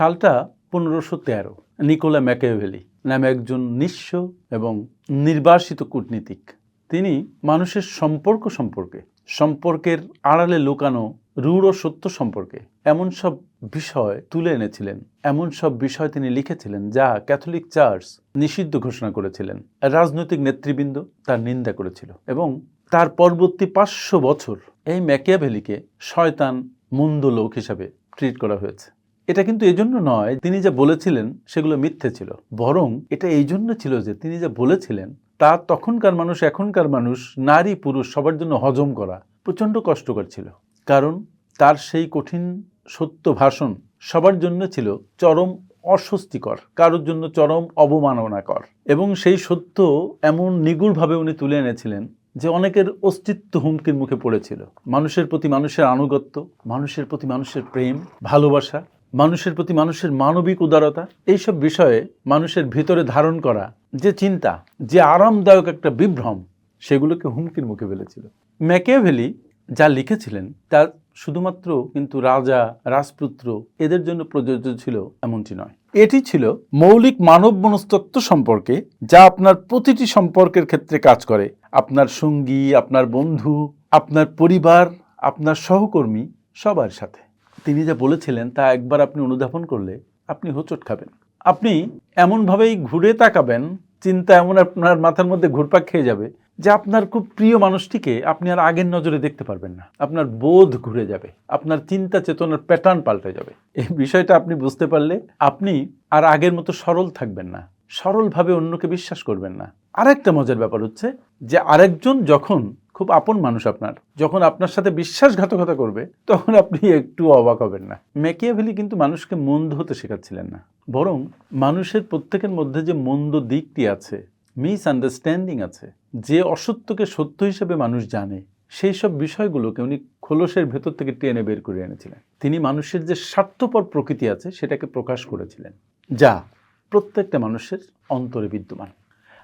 সালটা পনেরোশো তেরো, নিকোলা ম্যাকেভেলি নামে একজন নিঃস্ব এবং নির্বাসিত কূটনীতিক। তিনি মানুষের সম্পর্ক সম্পর্কে, সম্পর্কের আড়ালে লুকানো রূঢ় সত্য সম্পর্কে এমন সব বিষয় তুলে এনেছিলেন। এমন সব বিষয় তিনি লিখেছিলেন যা ক্যাথলিক চার্চ নিষিদ্ধ ঘোষণা করেছিলেন। রাজনৈতিক নেতৃবৃন্দ তার নিন্দা করেছিল এবং তার পরবর্তী পাঁচশো বছর এই ম্যাকিয়াভেলিকে শয়তান মন্দ লোক হিসাবে ট্রিট করা হয়েছে। এটা কিন্তু এজন্য নয়, তিনি যা বলেছিলেন সেগুলো মিথ্যে ছিল। বরং এটা এই জন্য ছিল যে তিনি যা বলেছিলেন, তা তখনকার মানুষ, এখনকার মানুষ, নারী, পুরুষ, সবার জন্য হজম করা প্রচণ্ড কষ্টকর ছিল। কারণ তার সেই কঠিন সত্য ভাষণ সবার জন্য ছিল চরম অস্বস্তিকর, কারোর জন্য চরম অবমাননাকর। এবং সেই সত্য এমন নিগুড়ভাবে উনি তুলে এনেছিলেন যে অনেকের অস্তিত্ব হুমকির মুখে পড়েছিল। মানুষের প্রতি মানুষের আনুগত্য, মানুষের প্রতি মানুষের প্রেম, ভালোবাসা মানুষের প্রতি মানুষের মানবিক উদারতা, এইসব বিষয়ে মানুষের ভিতরে ধারণ করা যে চিন্তা, যে আরামদায়ক একটা বিভ্রম, সেগুলোকে হুমকির মুখে ফেলেছিল। ম্যাকেভেলি যা লিখেছিলেন, তা শুধুমাত্র কিন্তু রাজা, রাজপুত্র এদের জন্য প্রযোজ্য ছিল এমনটি নয়। এটি ছিল মৌলিক মানব মনস্তত্ব সম্পর্কে, যা আপনার প্রতিটি সম্পর্কের ক্ষেত্রে কাজ করে। আপনার সঙ্গী, আপনার বন্ধু, আপনার পরিবার, আপনার সহকর্মী, সবার সাথে। তিনি যা বলেছিলেন তা একবার আপনি অনুধাবন করলে আপনি হোঁচট খাবেন। আপনি এমনভাবেই ঘুরে তাকাবেন, চিন্তা এমন আপনার মাথার মধ্যে ঘুরপাক খেয়ে যাবে যে আপনার খুব প্রিয় মানুষটিকে আপনি আর আগের নজরে দেখতে পারবেন না। আপনার বোধ ঘুরে যাবে, আপনার চিন্তা চেতনার প্যাটার্ন পাল্টে যাবে। এই বিষয়টা আপনি বুঝতে পারলে আপনি আর আগের মতো সরল থাকবেন না, সরলভাবে অন্যকে বিশ্বাস করবেন না। আরেকটা মজার ব্যাপার হচ্ছে যে আরেকজন যখন খুব আপন মানুষ আপনার। যখন আপনার সাথে বিশ্বাসঘাতকতা করবে, তখন আপনি একটু অবাক হবেন না। ম্যাকিয়াভেলি কিন্তু মানুষকে মন্দ হতে শেখাচ্ছিলেন না। বরং মানুষের প্রত্যেকের মধ্যে যে মন্দ দিকটি আছে মিস আন্ডারস্ট্যান্ডিং আছে, যে অসত্যকে সত্য হিসেবে মানুষ জানে, সেই সব বিষয়গুলোকে উনি খোলসের ভেতর থেকে টেনে বের করে এনেছিলেন। তিনি মানুষের যে স্বার্থপর প্রকৃতি আছে, সেটাকে প্রকাশ করেছিলেন। যা প্রত্যেকটা মানুষের অন্তরে বিদ্যমান।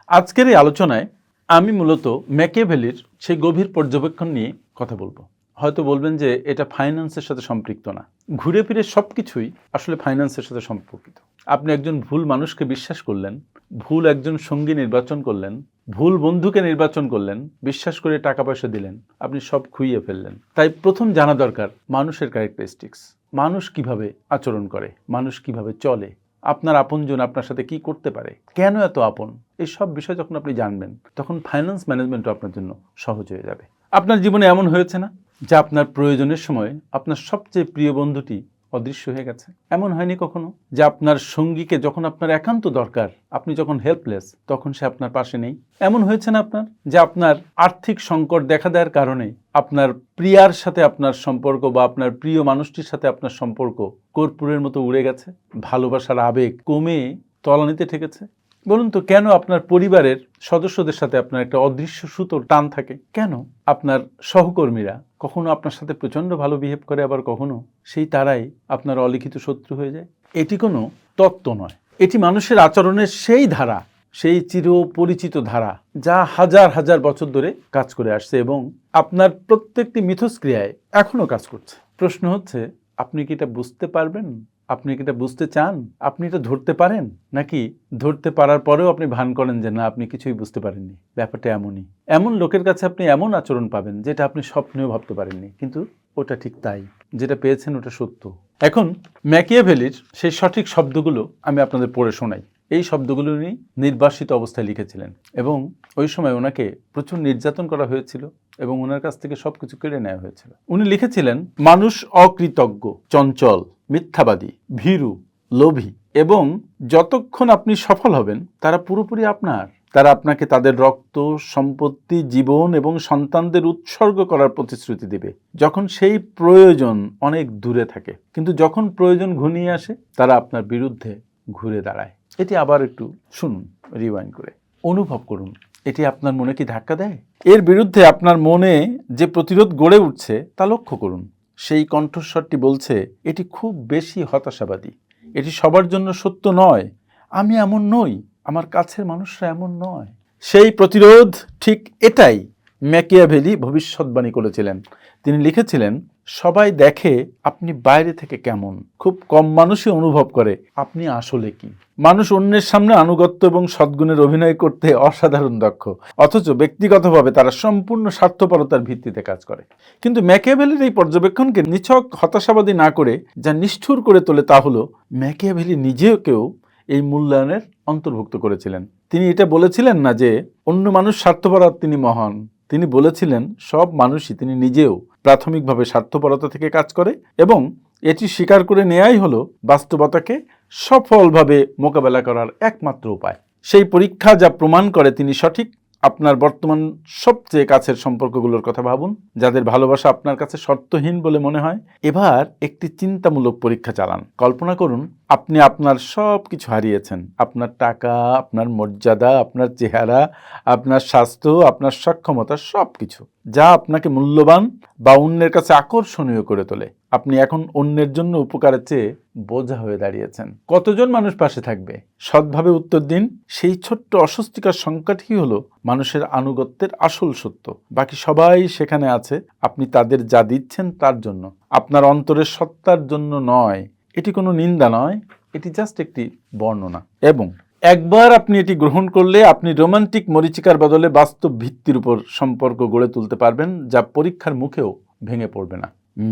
আজকের এই আলোচনায় আমি মূলত ম্যাকেভেলির সেই গভীর পর্যবেক্ষণ নিয়ে কথা বলব। হয়তো বলবেন যে এটা ফাইন্যান্সের সাথে সম্পৃক্ত না। ঘুরে ফিরে সব কিছুই আসলে ফাইন্যান্সের সাথে সম্পর্কিত। আপনি একজন ভুল মানুষকে বিশ্বাস করলেন, ভুল একজন সঙ্গী নির্বাচন করলেন, ভুল বন্ধুকে নির্বাচন করলেন, বিশ্বাস করে টাকা পয়সা দিলেন, আপনি সব খুইয়ে ফেললেন। তাই প্রথম জানা দরকার মানুষের ক্যারেক্টারিস্টিক্স মানুষ কীভাবে আচরণ করে? মানুষ কীভাবে চলে? আপনার আপনজন আপনার সাথে কি করতে পারে? কেন এত আপন? এই সব বিষয় যখন আপনি জানবেন, তখন ফাইন্যান্স ম্যানেজমেন্টও আপনার জন্য সহজ হয়ে যাবে। আপনার জীবনে এমন হয়েছে না যে আপনার প্রয়োজনের সময় আপনার সবচেয়ে প্রিয় বন্ধুটি অদৃশ্য হয়ে গেছে? এমন হয়নি কখনো? যে আপনার সঙ্গীকে যখন আপনার একান্ত দরকার, আপনি যখন হেল্পলেস তখন সে আপনার পাশে নেই? এমন হয়েছে না আপনার? যে আপনার আর্থিক সংকট দেখা দেওয়ার কারণে আপনার প্রিয়ার সাথে আপনার সম্পর্ক বা আপনার প্রিয় মানুষটির সাথে আপনার সম্পর্ক কর্পূরের মতো উড়ে গেছে? ভালোবাসার আবেগ কমে তলানিতে ঠেকেছে? বলুন তো, কেন আপনার পরিবারের সদস্যদের সাথে আপনার একটা অদৃশ্য সুতোর টান থাকে? কেন আপনার সহকর্মীরা কখনো আপনার সাথে প্রচণ্ড ভালো বিহেভ করে, আবার কখনো সেই তারাই আপনার অলিখিত শত্রু হয়ে যায়? এটি কোনো তত্ত্ব নয়। এটি মানুষের আচরণের সেই ধারা, সেই চির পরিচিত ধারা, যা হাজার হাজার বছর ধরে কাজ করে আসছে এবং আপনার প্রত্যেকটি মিথস্ক্রিয়ায় এখনও কাজ করছে। প্রশ্ন হচ্ছে, আপনি কি এটা বুঝতে পারবেন? আপনি কি এটা বুঝতে চান? আপনি এটা ধরতে পারেন? নাকি ধরতে পারার পরেও আপনি ভান করেন যে, না, আপনি কিছুই বুঝতে পারেননি। ব্যাপারটা এমনই। এমন লোকের কাছে আপনি এমন আচরণ পাবেন যেটা আপনি স্বপ্নেও ভাবতে পারেননি। কিন্তু ওটা ঠিক তাই। যেটা পেয়েছেন ওটা সত্য। এখন ম্যাকিয়াভেলির সেই সঠিক শব্দগুলো আমি আপনাদের পড়ে শোনাই। এই শব্দগুলো উনি নির্বাসিত অবস্থায় লিখেছিলেন এবং ওই সময় ওনাকে প্রচুর নির্যাতন করা হয়েছিল এবং ওনার কাছ থেকে সব কিছু কেড়ে নেওয়া হয়েছিল। উনি লিখেছিলেন, মানুষ অকৃতজ্ঞ, চঞ্চল। মিথ্যাবাদী, ভীরু, লোভী এবং যতক্ষণ আপনি সফল হবেন, তারা পুরোপুরি আপনার। তারা আপনাকে তাদের রক্ত, সম্পত্তি, জীবন এবং সন্তানদের উৎসর্গ করার প্রতিশ্রুতি দেবে। যখন সেই প্রয়োজন অনেক দূরে থাকে, কিন্তু যখন প্রয়োজন ঘনিয়ে আসে, তারা আপনার বিরুদ্ধে ঘুরে দাঁড়ায়। এটি আবার একটু শুনুন রিওয়াইন করে। অনুভব করুন, এটি আপনার মনে কি ধাক্কা দেয়? এর বিরুদ্ধে আপনার মনে যে প্রতিরোধ গড়ে উঠছে, তা লক্ষ্য করুন। সেই কণ্ঠস্বরটি বলছে, এটি খুব বেশি হতাশাবাদী। এটি সবার জন্য সত্য নয়। আমি এমন নই। আমার কাছের মানুষরা এমন নয়। সেই প্রতিরোধ ঠিক এটাই ম্যাকিয়াভেলি ভবিষ্যৎবাণী করেছিলেন। তিনি লিখেছিলেন সবাই দেখে আপনি বাইরে থেকে কেমন? খুব কম মানুষই অনুভব করে আপনি আসলে কি? মানুষ অন্যের সামনে আনুগত্য এবং সদ্গুণের অভিনয় করতে অসাধারণ দক্ষ। অথচ ব্যক্তিগতভাবে তারা সম্পূর্ণ স্বার্থপরতার ভিত্তিতে কাজ করে। কিন্তু ম্যাকিয়াভেলির এই পর্যবেক্ষণকে নিছক, হতাশাবাদী না করে যা নিষ্ঠুর করে তোলে তা হলো, ম্যাকিয়াভেলি নিজেকেও এই মূল্যায়নের অন্তর্ভুক্ত করেছিলেন। তিনি এটা বলেছিলেন না যে, অন্য মানুষ স্বার্থপরাধ তিনি মহান। তিনি বলেছিলেন, সব মানুষই তিনি নিজেও প্রাথমিকভাবে স্বার্থপরতা থেকে কাজ করে এবং এটি স্বীকার করে নেয়াই হলো বাস্তবতাকে সফলভাবে মোকাবেলা করার একমাত্র উপায়। সেই পরীক্ষা যা প্রমাণ করে তিনি সঠিক, আপনার বর্তমান সবচেয়ে কাছের সম্পর্কগুলোর কথা ভাবুন, যাদের ভালোবাসা আপনার কাছে শর্তহীন বলে মনে হয়। এবার একটি চিন্তামূলক পরীক্ষা চালান। কল্পনা করুন আপনি আপনার সব কিছু হারিয়েছেন। আপনার টাকা, আপনার মর্যাদা, আপনার চেহারা, আপনার স্বাস্থ্য, আপনার সক্ষমতা সব কিছু যা আপনাকে মূল্যবান বা অন্যের কাছে আকর্ষণীয় করে তোলে। আপনি এখন অন্যের জন্য উপকারের চেয়ে বোঝা হয়ে দাঁড়িয়েছেন। কতজন মানুষ পাশে থাকবে? সৎভাবে উত্তর দিন। সেই ছোট্ট অস্বস্তিকর সংখ্যাটি হলো মানুষের আনুগত্যের আসল সত্য। বাকি সবাই সেখানে আছে। আপনি তাদের যা দিচ্ছেন তার জন্য। আপনার অন্তরের সত্তার জন্য নয়। এটি কোনো নিন্দা নয়, এটি জাস্ট একটি বর্ণনা। এবং একবার আপনি এটি গ্রহণ করলে আপনি রোমান্টিক মরিচিকার বদলে বাস্তব ভিত্তির উপর সম্পর্ক গড়ে তুলতে পারবেন, যা পরীক্ষার মুখেও ভেঙে পড়বে না।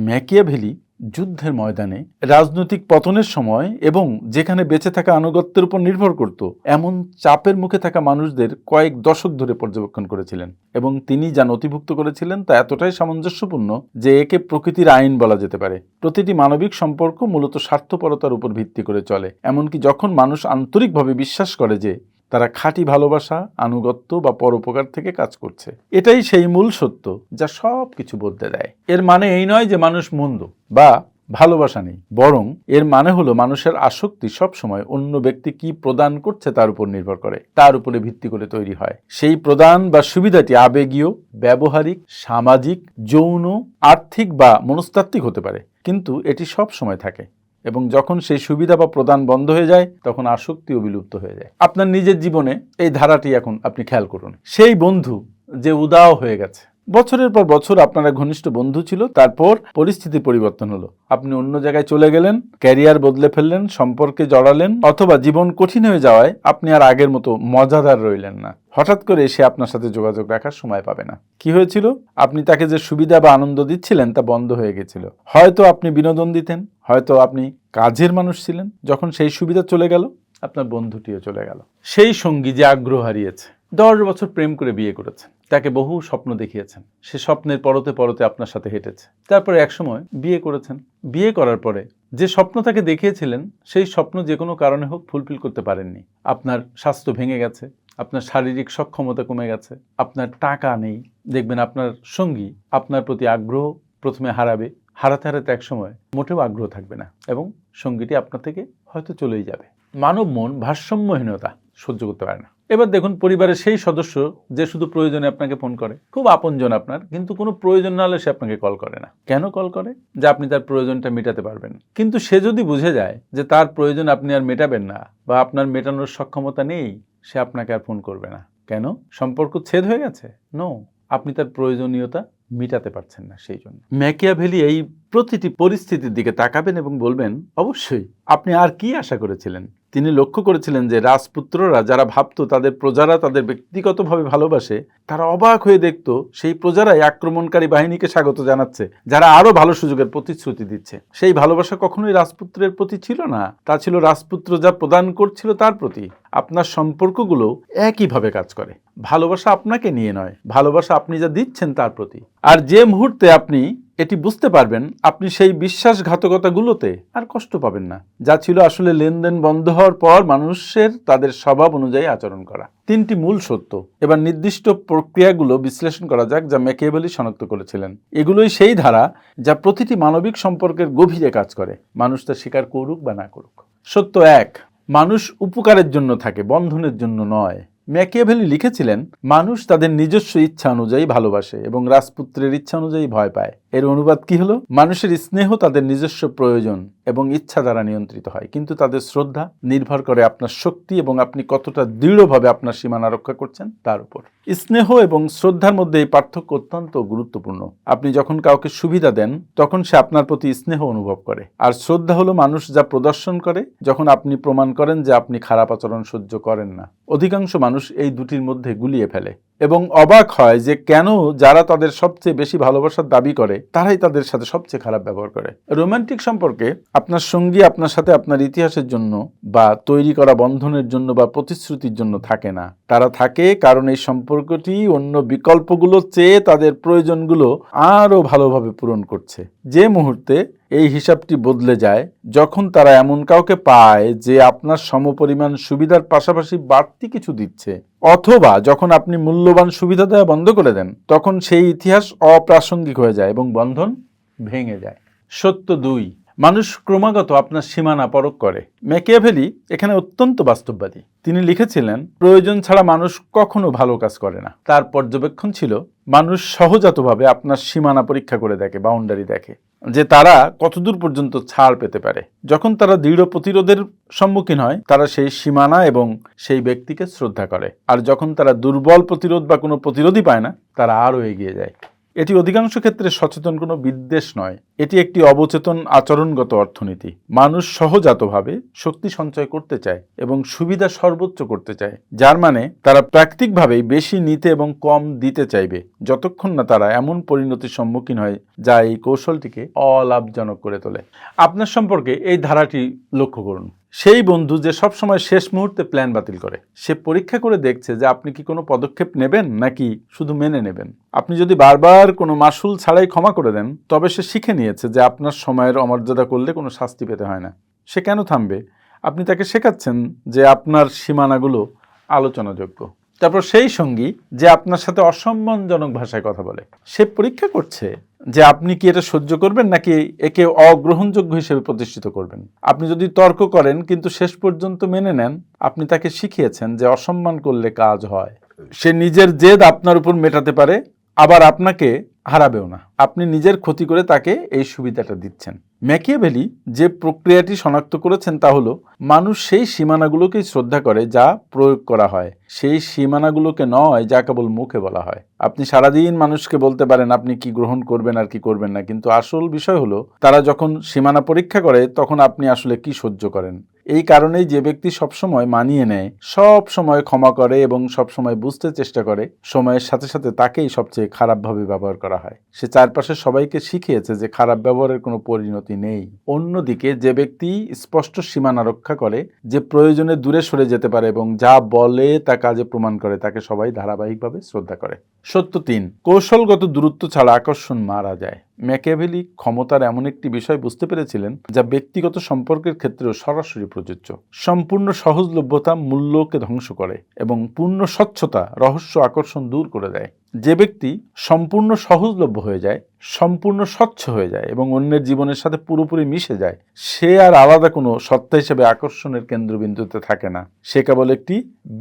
ম্যাকিয়াভেলি যুদ্ধের ময়দানে রাজনৈতিক পতনের সময় এবং যেখানে বেঁচে থাকা আনুগত্যের উপর নির্ভর করত, এমন চাপের মুখে থাকা মানুষদের কয়েক দশক ধরে পর্যবেক্ষণ করেছিলেন এবং তিনি যা নথিভুক্ত করেছিলেন তা এতটাই সামঞ্জস্যপূর্ণ যে একে প্রকৃতির আইন বলা যেতে পারে। প্রতিটি মানবিক সম্পর্ক মূলত স্বার্থপরতার উপর ভিত্তি করে চলে, এমনকি যখন মানুষ আন্তরিকভাবে বিশ্বাস করে যে তারা খাঁটি ভালোবাসা, আনুগত্য বা পরোপকার থেকে কাজ করছে। এটাই সেই মূল সত্য যা সব কিছু বদলে দেয়। এর মানে এই নয় যে মানুষ মন্দ বা ভালোবাসা নেই। বরং এর মানে হলো মানুষের আসক্তি সব সময় অন্য ব্যক্তি কি প্রদান করছে তার উপর নির্ভর করে, তার উপরে ভিত্তি করে তৈরি হয়। সেই প্রদান বা সুবিধাটি আবেগীয়, ব্যবহারিক, সামাজিক, যৌন, আর্থিক বা মনস্তাত্ত্বিক হতে পারে। কিন্তু এটি সব সময় থাকে। এবং যখন সেই সুবিধা বা প্রদান বন্ধ হয়ে যায়, তখন আসক্তিও বিলুপ্ত হয়ে যায়। আপনার নিজের জীবনে এই ধারাটি এখন আপনি খেয়াল করুন। সেই বন্ধু যে উদাও হয়ে গেছে বছরের পর বছর আপনারা ঘনিষ্ঠ বন্ধু ছিল, তারপর পরিস্থিতি পরিবর্তন হলো। আপনি অন্য জায়গায় চলে গেলেন, ক্যারিয়ার বদলে ফেললেন, সম্পর্কে জড়ালেন, অথবা জীবন কঠিন হয়ে যাওয়ায় আপনি আর আগের মতো মজাদার রইলেন না। হঠাৎ করে সে আপনার সাথে যোগাযোগ রাখার সময় পাবে না। কি হয়েছিল? আপনি তাকে যে সুবিধা বা আনন্দ দিচ্ছিলেন তা বন্ধ হয়ে গেছিল। হয়তো আপনি বিনোদন দিতেন, হয়তো আপনি কাজের মানুষ ছিলেন, যখন সেই সুবিধা চলে গেল, আপনার বন্ধুটিও চলে গেল। সেই সঙ্গী যে আগ্রহ হারিয়েছে, দশ বছর প্রেম করে বিয়ে করেছেন। তাকে বহু স্বপ্ন দেখিয়েছেন। সে স্বপ্নের পরতে পরতে আপনার সাথে হেঁটেছে। তারপরে একসময় বিয়ে করেছেন। বিয়ে করার পরে যে স্বপ্ন তাকে দেখিয়েছিলেন, সেই স্বপ্ন যে কোনো কারণে হোক ফুলফিল করতে পারেননি। আপনার স্বাস্থ্য ভেঙে গেছে, আপনার শারীরিক সক্ষমতা কমে গেছে, আপনার টাকা নেই, দেখবেন আপনার সঙ্গী আপনার প্রতি আগ্রহ প্রথমে হারাবে, হারাতে হারাতে এক সময় মোটেও আগ্রহ থাকবে না এবং সঙ্গীটি আপনার থেকে হয়তো চলেই যাবে। মানব মন ভারসাম্যহীনতা সহ্য করতে পারে না। এবার দেখুন, পরিবারের সেই সদস্য যে শুধু প্রয়োজনে আপনাকে ফোন করে, খুব আপনজন আপনার, কিন্তু কোনো প্রয়োজন না হলে সে আপনাকে কল করে না। কেন কল করে? যে আপনি তার প্রয়োজনটা মেটাতে পারবেন। কিন্তু সে যদি বুঝে যায় যে তার প্রয়োজন আপনি আর মেটাবেন না বা আপনার মেটানোর সক্ষমতা নেই, সে আপনাকে আর ফোন করবে না। কেন? সম্পর্ক ছেদ হয়ে গেছে? নো আপনি তার প্রয়োজনীয়তা মিটাতে পারছেন না সেই জন্য। ম্যাকিয়া ম্যাকিয়াভেলি এই প্রতিটি পরিস্থিতির দিকে তাকাবেন এবং বলবেন, অবশ্যই, আপনি আর কি আশা করেছিলেন? তিনি লক্ষ্য করেছিলেন যে রাজপুত্ররা যারা ভাবত তাদের প্রজারা তাদের ব্যক্তিগতভাবে ভালোবাসে, তারা অবাক হয়ে দেখত সেই প্রজারাই আক্রমণকারী বাহিনীকে স্বাগত জানাচ্ছে, যারা আরও ভালো সুযোগের প্রতিশ্রুতি দিচ্ছে। সেই ভালোবাসা কখনোই রাজপুত্রের প্রতি ছিল না, তা ছিল রাজপুত্র যা প্রদান করছিল তার প্রতি। আপনার সম্পর্কগুলো একইভাবে কাজ করে। ভালোবাসা আপনাকে নিয়ে নয়, ভালোবাসা আপনি যা দিচ্ছেন তার প্রতি। আর যে মুহূর্তে আপনি এটি বুঝতে পারবেন, আপনি সেই বিশ্বাসঘাতকতাগুলোতে আর কষ্ট পাবেন না, যা ছিল আসলে লেনদেন বন্ধ হওয়ার পর মানুষের তাদের স্বভাব অনুযায়ী আচরণ করা। তিনটি মূল সত্য। এবার নির্দিষ্ট প্রক্রিয়াগুলো বিশ্লেষণ করা যাক, যা ম্যাকিয়েভেলি শনাক্ত করেছিলেন। এগুলোই সেই ধারা যা প্রতিটি মানবিক সম্পর্কের গভীরে কাজ করে। মানুষ তা স্বীকার করুক বা না করুক। সত্য এক, মানুষ উপকারের জন্য থাকে, বন্ধনের জন্য নয়। ম্যাকিয়াভেলি লিখেছিলেন মানুষ তাদের নিজস্ব ইচ্ছা অনুযায়ী ভালোবাসে এবং রাজপুত্রের ইচ্ছা অনুযায়ী ভয় পায়। এর অনুবাদ কি হলো? মানুষের স্নেহ তাদের নিজস্ব প্রয়োজন এবং ইচ্ছা দ্বারা নিয়ন্ত্রিত হয়, কিন্তু তাদের শ্রদ্ধা নির্ভর করে আপনার শক্তি এবং আপনি কতটা দৃঢ়ভাবে আপনার সীমানা রক্ষা করছেন তার উপর। স্নেহ এবং শ্রদ্ধার মধ্যে এই পার্থক্য অত্যন্ত গুরুত্বপূর্ণ। আপনি যখন কাউকে সুবিধা দেন, তখন সে আপনার প্রতি স্নেহ অনুভব করে। আর শ্রদ্ধা হলো মানুষ যা প্রদর্শন করে, যখন আপনি প্রমাণ করেন যে আপনি খারাপ আচরণ সহ্য করেন না। অধিকাংশ মানুষ এই দুটির মধ্যে গুলিয়ে ফেলে। এবং অবাক হয় যে কেন যারা তাদের সবচেয়ে বেশি ভালোবাসার দাবি করে, তারাই তাদের সাথে সবচেয়ে খারাপ ব্যবহার করে। রোমান্টিক সম্পর্কে আপনার সঙ্গী আপনার সাথে আপনার ইতিহাসের জন্য বা তৈরি করা বন্ধনের জন্য বা প্রতিশ্রুতির জন্য থাকে না। তারা থাকে কারণ এই সম্পর্কটি অন্য বিকল্পগুলো চেয়ে তাদের প্রয়োজনগুলো আরও ভালোভাবে পূরণ করছে। যে মুহূর্তে এই হিসাবটি বদলে যায়, যখন তারা এমন কাউকে পায় যে আপনার সমপরিমাণ সুবিধার পাশাপাশি বাড়তি কিছু দিচ্ছে। অথবা যখন আপনি মূল্যবান সুবিধা দেওয়া বন্ধ করে দেন, তখন সেই ইতিহাস অপ্রাসঙ্গিক হয়ে যায় এবং বন্ধন ভেঙে যায়। সত্য দুই, মানুষ ক্রমাগত আপনার সীমানা পরক করে। ম্যাকিয়াভেলি এখানে অত্যন্ত বাস্তববাদী। তিনি লিখেছিলেন, প্রয়োজন ছাড়া মানুষ কখনো ভালো কাজ করে না। তার পর্যবেক্ষণ ছিল, মানুষ সহজাতভাবে আপনার সীমানা পরীক্ষা করে দেখে, বাউন্ডারি দেখে। যে তারা কতদূর পর্যন্ত ছাড় পেতে পারে। যখন তারা দৃঢ় প্রতিরোধের সম্মুখীন হয়, তারা সেই সীমানা এবং সেই ব্যক্তিকে শ্রদ্ধা করে। আর যখন তারা দুর্বল প্রতিরোধ বা কোনো প্রতিরোধই পায় না, তারা আরও এগিয়ে যায়। এটি অধিকাংশ ক্ষেত্রে সচেতন কোনো বিদ্বেষ নয়। এটি একটি অবচেতন আচরণগত অর্থনীতি। মানুষ সহজাতভাবে শক্তি সঞ্চয় করতে চায় এবং সুবিধা সর্বোচ্চ করতে চায়, যার মানে তারা প্রাকৃতিকভাবেই বেশি নিতে এবং কম দিতে চাইবে, যতক্ষণ না তারা এমন পরিণতির সম্মুখীন হয় যা এই কৌশলটিকে অলাভজনক করে তোলে। আপনার সম্পর্কে এই ধারাটি লক্ষ্য করুন। সেই বন্ধু যে সবসময় শেষ মুহূর্তে প্ল্যান বাতিল করে, সে পরীক্ষা করে দেখছে যে আপনি কি কোনো পদক্ষেপ নেবেন নাকি শুধু মেনে নেবেন? আপনি যদি বারবার কোনো মাসুল ছাড়াই ক্ষমা করে দেন, তবে সে শিখে নিয়েছে যে আপনার সময়ের অমর্যাদা করলে কোনো শাস্তি পেতে হয় না। সে কেন থামবে? আপনি তাকে শেখাচ্ছেন যে আপনার সীমানাগুলো আলোচনাযোগ্য। তারপর সেই সঙ্গী যে আপনার সাথে অসম্মানজনক ভাষায় কথা বলে, সে পরীক্ষা করছে যে আপনি কি এটা সহ্য করবেন নাকি একে অগ্রহণযোগ্য হিসেবে প্রতিষ্ঠিত করবেন? আপনি যদি তর্ক করেন, কিন্তু শেষ পর্যন্ত মেনে নেন, আপনি তাকে শিখিয়েছেন যে অসম্মান করলে কাজ হয়। সে নিজের জেদ আপনার উপর মেটাতে পারে, আবার আপনাকে হারাবেও না। আপনি নিজের ক্ষতি করে তাকে এই সুবিধাটা দিচ্ছেন। ম্যাকিয়াভেলি যে প্রক্রিয়াটি শনাক্ত করেছেন তা হলো, মানুষ সেই সীমানাগুলোকেই শ্রদ্ধা করে যা প্রয়োগ করা হয়। সেই সীমানাগুলোকে নয় যা কেবল মুখে বলা হয়। আপনি সারাদিন মানুষকে বলতে পারেন, আপনি কি গ্রহণ করবেন আর কি করবেন না? কিন্তু আসল বিষয় হলো, তারা যখন সীমানা পরীক্ষা করে, তখন আপনি আসলে কি সহ্য করেন? এই কারণেই যে ব্যক্তি সবসময় মানিয়ে নেয়, সব সময় ক্ষমা করে এবং সব সময় বুঝতে চেষ্টা করে, সময়ের সাথে সাথে তাকেই সবচেয়ে খারাপভাবে ব্যবহার করা হয়। সে চারপাশে সবাইকে শিখিয়েছে যে খারাপ ব্যবহারের কোনো পরিণতি নেই। অন্যদিকে যে ব্যক্তি স্পষ্ট সীমানা রক্ষা করে, যে প্রয়োজনে দূরে সরে যেতে পারে এবং যা বলে তা কাজে প্রমাণ করে, তাকে সবাই ধারাবাহিকভাবে শ্রদ্ধা করে। সত্য তিন কৌশলগত দূরত্ব ছাড়া আকর্ষণ মারা যায়। ম্যাকিয়াভেলি ক্ষমতার এমন একটি বিষয় বুঝতে পেরেছিলেন, যা ব্যক্তিগত সম্পর্কের ক্ষেত্রেও সরাসরি প্রযোজ্য। সম্পূর্ণ সহজলভ্যতা মূল্যকে ধ্বংস করে এবং পূর্ণ স্বচ্ছতা, রহস্য আকর্ষণ দূর করে দেয়। যে ব্যক্তি সম্পূর্ণ সহজলভ্য হয়ে যায়, সম্পূর্ণ স্বচ্ছ হয়ে যায় এবং অন্যের জীবনের সাথে পুরোপুরি মিশে যায়, সে আর আলাদা কোনো সত্তা হিসেবে আকর্ষণের কেন্দ্রবিন্দুতে থাকে না। সে কেবল একটি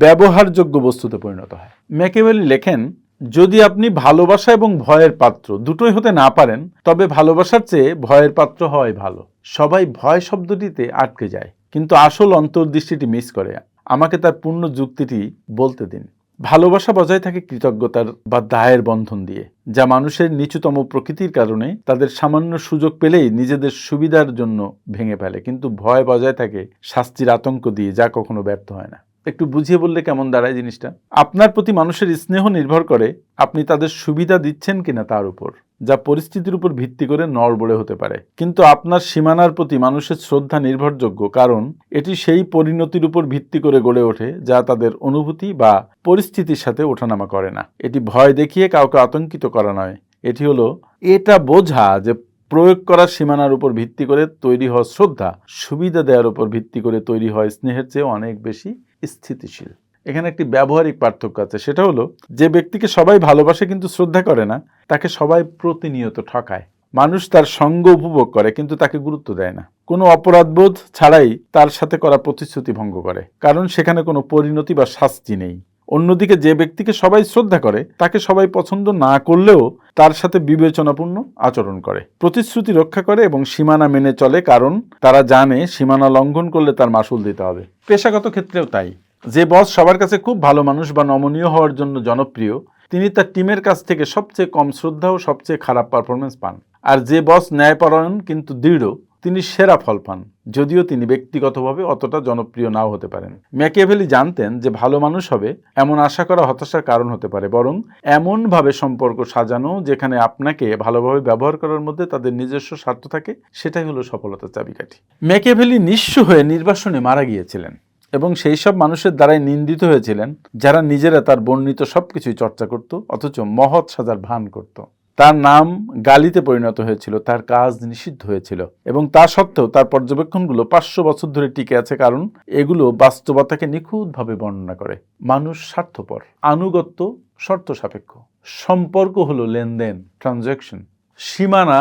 ব্যবহারযোগ্য বস্তুতে পরিণত হয়। ম্যাকেভেলি লেখেন যদি আপনি ভালোবাসা এবং ভয়ের পাত্র দুটোই হতে না পারেন, তবে ভালোবাসার চেয়ে ভয়ের পাত্র হওয়াই ভালো। সবাই ভয় শব্দটিতে আটকে যায়, কিন্তু আসল অন্তর্দৃষ্টিটি মিস করে। আমাকে তার পূর্ণ যুক্তিটি বলতে দিন। ভালোবাসা বজায় থাকে কৃতজ্ঞতার বা দায়ের বন্ধন দিয়ে, যা মানুষের নিচুতম প্রকৃতির কারণে তাদের সামান্য সুযোগ পেলেই নিজেদের সুবিধার জন্য ভেঙে ফেলে। কিন্তু ভয় বজায় থাকে শাস্তির আতঙ্ক দিয়ে, যা কখনো ব্যর্থ হয় না। একটু বুঝিয়ে বললে কেমন দাঁড়ায় জিনিসটা? আপনার প্রতি মানুষের স্নেহ নির্ভর করে আপনি তাদের সুবিধা দিচ্ছেন কিনা তার উপর, যা পরিস্থিতির উপর ভিত্তি করে নড়বড়ে হতে পারে। কিন্তু আপনার সীমানার প্রতি মানুষের শ্রদ্ধা নির্ভরযোগ্য, কারণ এটি সেই পরিণতির উপর ভিত্তি করে গড়ে ওঠে যা তাদের অনুভূতি বা পরিস্থিতির সাথে ওঠানামা করে না। এটি ভয় দেখিয়ে কাউকে আতঙ্কিত করা নয়। এটি হলো, এটা বোঝা যে প্রয়োগ করার সীমানার উপর ভিত্তি করে তৈরি হওয়া শ্রদ্ধা সুবিধা দেওয়ার উপর ভিত্তি করে তৈরি হয় স্নেহের চেয়ে অনেক বেশি স্থিতিশীল। এখানে একটি ব্যবহারিক পার্থক্য আছে, সেটা হলো যে ব্যক্তিকে সবাই ভালোবাসে কিন্তু শ্রদ্ধা করে না, তাকে সবাই প্রতিনিয়ত ঠকায়। মানুষ তার সঙ্গ উপভোগ করে কিন্তু তাকে গুরুত্ব দেয় না। কোনো অপরাধবোধ ছাড়াই তার সাথে করা প্রতিশ্রুতি ভঙ্গ করে, কারণ সেখানে কোনো পরিণতি বা শাস্তি নেই। অন্যদিকে যে ব্যক্তিকে সবাই শ্রদ্ধা করে, তাকে সবাই পছন্দ না করলেও তার সাথে বিবেচনাপূর্ণ আচরণ করে। প্রতিশ্রুতি রক্ষা করে এবং সীমানা মেনে চলে, কারণ তারা জানে সীমানা লঙ্ঘন করলে তার মাসুল দিতে হবে। পেশাগত ক্ষেত্রেও তাই। যে বস সবার কাছে খুব ভালো মানুষ বা নমনীয় হওয়ার জন্য জনপ্রিয়, তিনি তার টিমের কাছ থেকে সবচেয়ে কম শ্রদ্ধা ও সবচেয়ে খারাপ পারফরমেন্স পান। আর যে বস ন্যায়পরায়ণ কিন্তু দৃঢ় তিনি সেরা ফল পান, যদিও তিনি ব্যক্তিগতভাবে অতটা জনপ্রিয় নাও হতে পারেন। ম্যাকিয়াভেলি জানতেন যে ভালো মানুষ হবে এমন আশা করা হতাশার কারণ হতে পারে, বরং এমনভাবে সম্পর্ক সাজানো যেখানে আপনাকে ভালোভাবে ব্যবহার করার মধ্যে তাদের নিজস্ব স্বার্থ থাকে, সেটাই হলো সফলতার চাবিকাঠি। ম্যাকিয়াভেলি নিঃস্ব হয়ে নির্বাসনে মারা গিয়েছিলেন এবং সেই সব মানুষের দ্বারাই নিন্দিত হয়েছিলেন, যারা নিজেরা তার বর্ণিত সবকিছুই চর্চা করত, অথচ মহৎ সাজার ভান করত। তার নাম গালিতে পরিণত হয়েছিল, তার কাজ নিষিদ্ধ হয়েছিল এবং তা সত্ত্বেও তার পর্যবেক্ষণগুলো পাঁচশো বছর ধরে টিকে আছে কারণ এগুলো বাস্তবতাকে নিখুঁতভাবে বর্ণনা করে। মানুষ স্বার্থপর, আনুগত্য শর্ত সাপেক্ষ সম্পর্ক হলো লেনদেন, ট্রানজ্যাকশন, সীমানা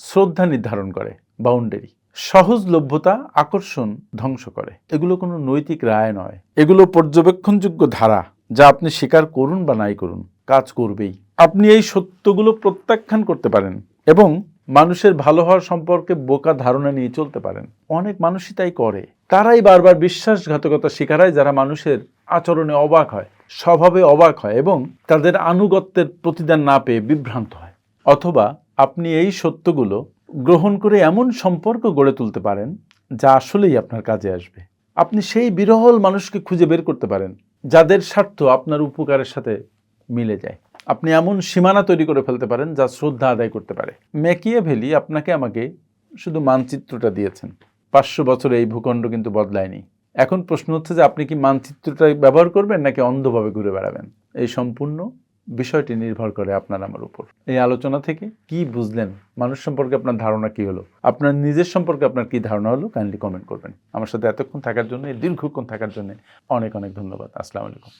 শ্রদ্ধা নির্ধারণ করে, বাউন্ডারি। সহজলভ্যতা আকর্ষণ ধ্বংস করে। এগুলো কোনো নৈতিক রায় নয়। এগুলো পর্যবেক্ষণযোগ্য ধারা যা আপনি স্বীকার করুন বা নাই করুন। কাজ করবেই। আপনি এই সত্যগুলো প্রত্যাখ্যান করতে পারেন এবং মানুষের ভালো হওয়ার সম্পর্কে বোকা ধারণা নিয়ে চলতে পারেন। অনেক মানুষই তাই করে। তারাই বারবার বিশ্বাসঘাতকতা শিকার হয় যারা মানুষের আচরণে অবাক হয়, স্বভাবে অবাক হয় এবং তাদের আনুগত্যের প্রতিদান না পেয়ে বিভ্রান্ত হয়। অথবা আপনি এই সত্যগুলো গ্রহণ করে এমন সম্পর্ক গড়ে তুলতে পারেন, যা আসলেই আপনার কাজে আসবে। আপনি সেই বিরহল মানুষকে খুঁজে বের করতে পারেন, যাদের স্বার্থ আপনার উপকারের সাথে মিলে যায়। আপনি এমন সীমানা তৈরি করে ফেলতে পারেন যা শ্রদ্ধা আদায় করতে পারে। ম্যাকিয়া ভেলি আপনাকে আমাকে শুধু মানচিত্রটা দিয়েছেন। পাঁচশো বছরে এই ভূখণ্ড কিন্তু বদলায়নি। এখন প্রশ্ন হচ্ছে যে আপনি কি মানচিত্রটা ব্যবহার করবেন নাকি অন্ধভাবে ঘুরে বেড়াবেন? এই সম্পূর্ণ বিষয়টি নির্ভর করে আপনার আমার উপর। এই আলোচনা থেকে কি বুঝলেন? মানুষ সম্পর্কে আপনার ধারণা কি হলো? আপনার নিজের সম্পর্কে আপনার কি ধারণা হলো? কাইন্ডলি কমেন্ট করবেন। আমার সাথে এতক্ষণ থাকার জন্য দীর্ঘক্ষণ থাকার জন্য অনেক অনেক ধন্যবাদ। আসসালামু আলাইকুম।